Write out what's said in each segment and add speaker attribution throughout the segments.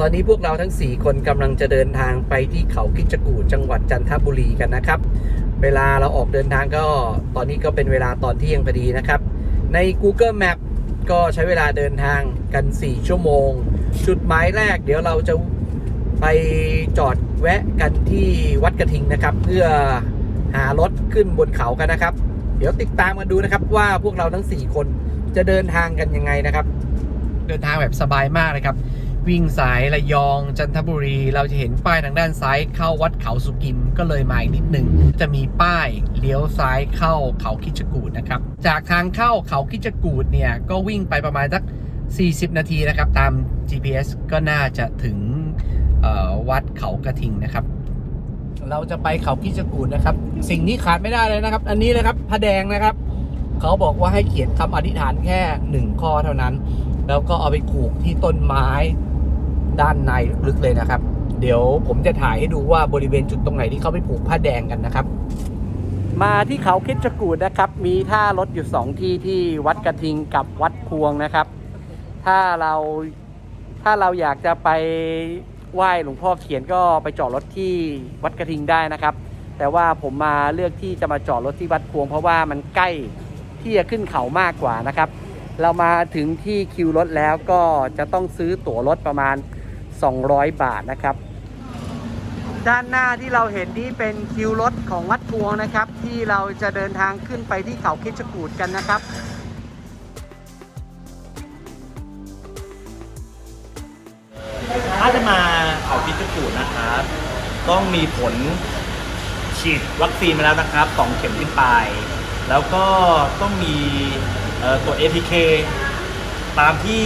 Speaker 1: ตอนนี้พวกเราทั้ง 4 คนกำลังจะเดินทางไปที่เขาคิจกูจังหวัดจันทบุรีกันนะครับ เวลาเราออกเดินทางก็ตอนนี้ก็เป็นเวลาตอนเที่ยงพอดีนะครับ ใน Google Map ก็ใช้เวลาเดินทางกัน 4 ชั่วโมง จุดหมายแรกเดี๋ยวเราจะไปจอดแวะกันที่วัดกระทิงนะครับ เพื่อหารถขึ้นบนเขากันนะครับ เดี๋ยวติดตามกันดูนะครับว่าพวกเราทั้ง 4 คนจะเดินทางกันยังไงนะครับ เดินทางแบบสบายมากเลยครับ วิ่งสายระยองจันทบุรี เราจะเห็นป้ายทางด้านซ้ายเข้าวัดเขาสุกิมก็เลยมาอีกนิดหนึ่งจะมีป้ายเลี้ยวซ้ายเข้าเขาคิจกูดนะครับ จากทางเข้าเขาคิจกูดเนี่ยก็วิ่งไปประมาณสัก 40 นาทีนะครับ ตาม GPS ก็น่าจะถึงวัดเขากระทิงนะครับ เราจะไปเขาคิจกูดนะครับ สิ่งนี้ขาดไม่ได้เลยนะครับ อันนี้นะครับพระแดงนะครับ เขาบอกว่าให้เขียนคำอธิษฐานแค่หนึ่งข้อเท่านั้น แล้วก็เอาไปผูกที่ต้นไม้ ด้านในลึกเลยนะครับ เดี๋ยวผมจะถ่ายให้ดูว่าบริเวณจุดตรงไหนที่เขาไปผูกผ้าแดงกันนะครับ มาที่เขาคิดจกูดนะครับ มีท่ารถอยู่สองที่ที่วัดกระทิงกับวัดพวงนะครับ ถ้าเราถ้าเราอยากจะไปไหว้หลวงพ่อเขียนก็ไปจอดรถที่วัดกระทิงได้นะครับ แต่ว่าผมมาเลือกที่จะมาจอดรถที่วัดพวง เพราะว่ามันใกล้ที่จะขึ้นเขามากกว่านะครับ เรามาถึงที่คิวรถแล้วก็จะต้องซื้อตั๋วรถประมาณ 200 บาทนะครับ ด้านหน้าที่เราเห็นนี่เป็นคิวรถของวัดพวงนะครับ ที่เราจะเดินทางขึ้นไปที่เขาคิดจกูดกันนะครับ
Speaker 2: ถ้าจะมาเขาพิจิตรนะครับ ต้องมีผลฉีดวัคซีนมาแล้วนะครับสองเข็มขึ้นไป แล้วก็ต้องมีตัว ATK ตามที่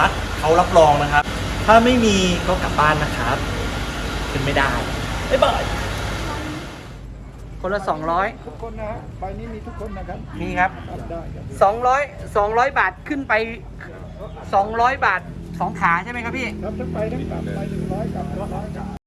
Speaker 2: รัฐเขารับรองนะครับ ถ้าไม่มีก็กลับบ้านนะครับ ขึ้นไม่ได้ บ๊ายบาย
Speaker 1: คนละ
Speaker 3: ทุกคนนะฮะใบนี้มีทุกคนนะครับ
Speaker 1: 200นี่ครับ
Speaker 3: ครับ ได้ครับ
Speaker 1: 200 200บาทขึ้นไป200บาทสองขาใช่ไหมครับพี่
Speaker 3: ครับทั้งไปทั้งกลับไปหนึ่งร้อยกลับร้อยกลับ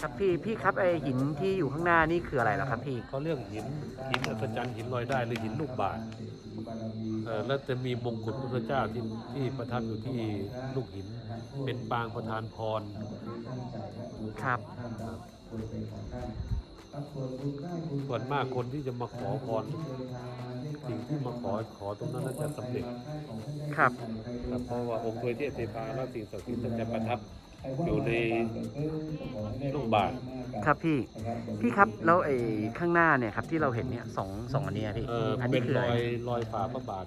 Speaker 1: ครับพี่พี่ครับไอหินที่อยู่ข้างหน้านี่คืออะไรเหรอครับพี่
Speaker 4: เขาเรียกหินหินอัศจรรย์หินลอยได้หรือหินลูกบาศก์เอ่อแล้วจะมีมงกุฎพระเจ้าที่ที่ประทับอยู่ที่ลูกหิน เป็นปางประธานพร
Speaker 1: ครับ
Speaker 4: ส่วนมากคนที่จะมาขอพรสิ่งที่มาขอขอตรงนั้นน่าจะสำเร็จ
Speaker 1: ครับ
Speaker 4: ครับเพราะว่าองค์ทวยเทพเทพาและสิ่งศักดิ์สิทธิ์ท่านจะประทับ อยู่ในลูกบาศก์
Speaker 1: ครับพี่ พี่ครับแล้วไอ้ข้างหน้าเนี่ยครับที่เราเห็นเนี่ยสองสองอันเนี้ยพี่
Speaker 4: เออ
Speaker 1: อัน
Speaker 4: เป็
Speaker 1: นี้
Speaker 4: น
Speaker 1: คือ
Speaker 4: ร
Speaker 1: อะไร
Speaker 4: อยรอยฝ่าพระบาท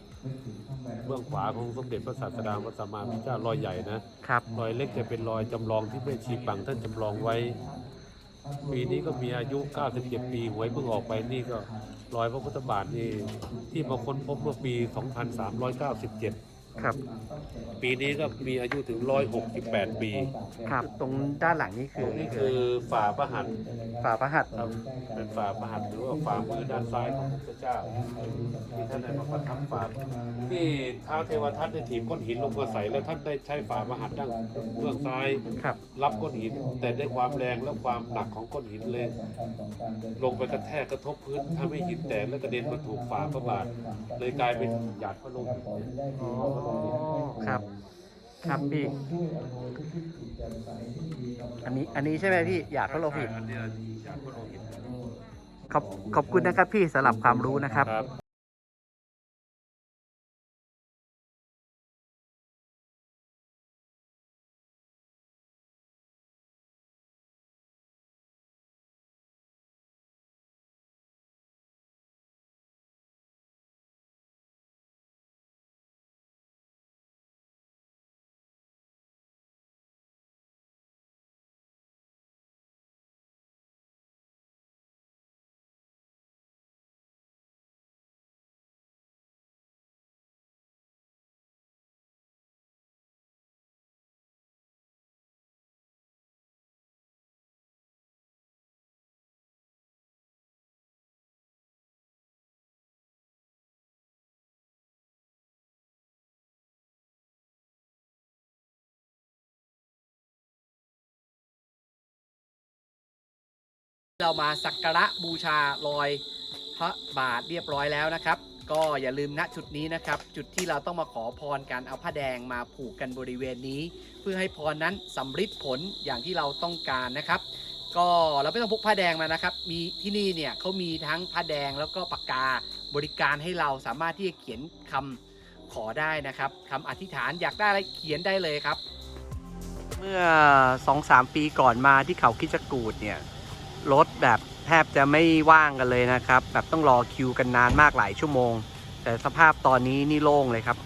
Speaker 4: เบื้องขวาของสมเด็จพระศาสดาพระสัมมาสัมพุทธเจ้ารอยใหญ่นะ
Speaker 1: ครับ
Speaker 4: รอยเล็กจะเป็นรอยจำลองที่แม่ชีปังท่านจำลองไว้ ปีนี้ก็มีอายุ 97 ปีหวยเพิ่งออกไปนี่ก็รอยพระพุทธบาทนี่ที่มาค้นพบเมื่อปี 2397
Speaker 1: ครับ
Speaker 4: ปีนี้ก็มีอายุถึง 168 ปี
Speaker 1: ครับตรงด้านหลังนี่
Speaker 4: ต
Speaker 1: คื
Speaker 4: ร
Speaker 1: อง
Speaker 4: นี้คือฝ่าพระหัตถ์
Speaker 1: ฝาพระหัตถ์
Speaker 4: ครับ เป็นฝ่าพระหัตถ์หรือว่าฝ่ามือด้านซ้ายของพระพุทธเจ้า ที่ท่านได้มาประทับฝ่าที่ท้าวเทวทัตได้ถีบก้อนหินลงมาใส่แล้วท่านได้ใช้ฝ่าพระหัตถ์ด้านเบื้องซ้าย
Speaker 1: ครับ
Speaker 4: รับก้อนหินแต่ด้วยความแรงและความหนักของก้อนหินเลย ลงไปกระแทกกระทบพื้นทำให้หินแตกและกระเด็นมาถูกฝาพระบาท เลยกลายเป็นหยาดพระโลหิต
Speaker 1: อ๋อครับ ครับพี่ อันนี้ อันนี้ใช่ไหมพี่ อยากเขาโลหิต
Speaker 4: อันเนี้ยหยาดพระโลหิต
Speaker 1: ขอบขอบคุณนะครับพี่สำหรับความรู้นะ
Speaker 4: ครับ
Speaker 1: เรามาสักการะบูชารอยพระบาทเรียบร้อยแล้วนะครับ ก็อย่าลืมณจุดนี้นะครับ จุดที่เราต้องมาขอพรกันเอาผ้าแดงมาผูกกันบริเวณนี้ เพื่อให้พรนั้นสำฤทธิ์ผลอย่างที่เราต้องการนะครับ ก็เราไม่ต้องพกผ้าแดงมานะครับ มีที่นี่เนี่ยเขามีทั้งผ้าแดงแล้วก็ปากกาบริการให้เราสามารถที่จะเขียนคำขอได้นะครับคำอธิษฐานอยากได้อะไรเขียนได้เลยครับ เมื่อ 2-3 ปีก่อนมาที่เขาคิดจกูดเนี่ย รถแบบแทบจะไม่ว่างกันเลยนะครับ แบบต้องรอคิวกันนานมากหลายชั่วโมง แต่สภาพตอนนี้นี่โล่งเลยครับ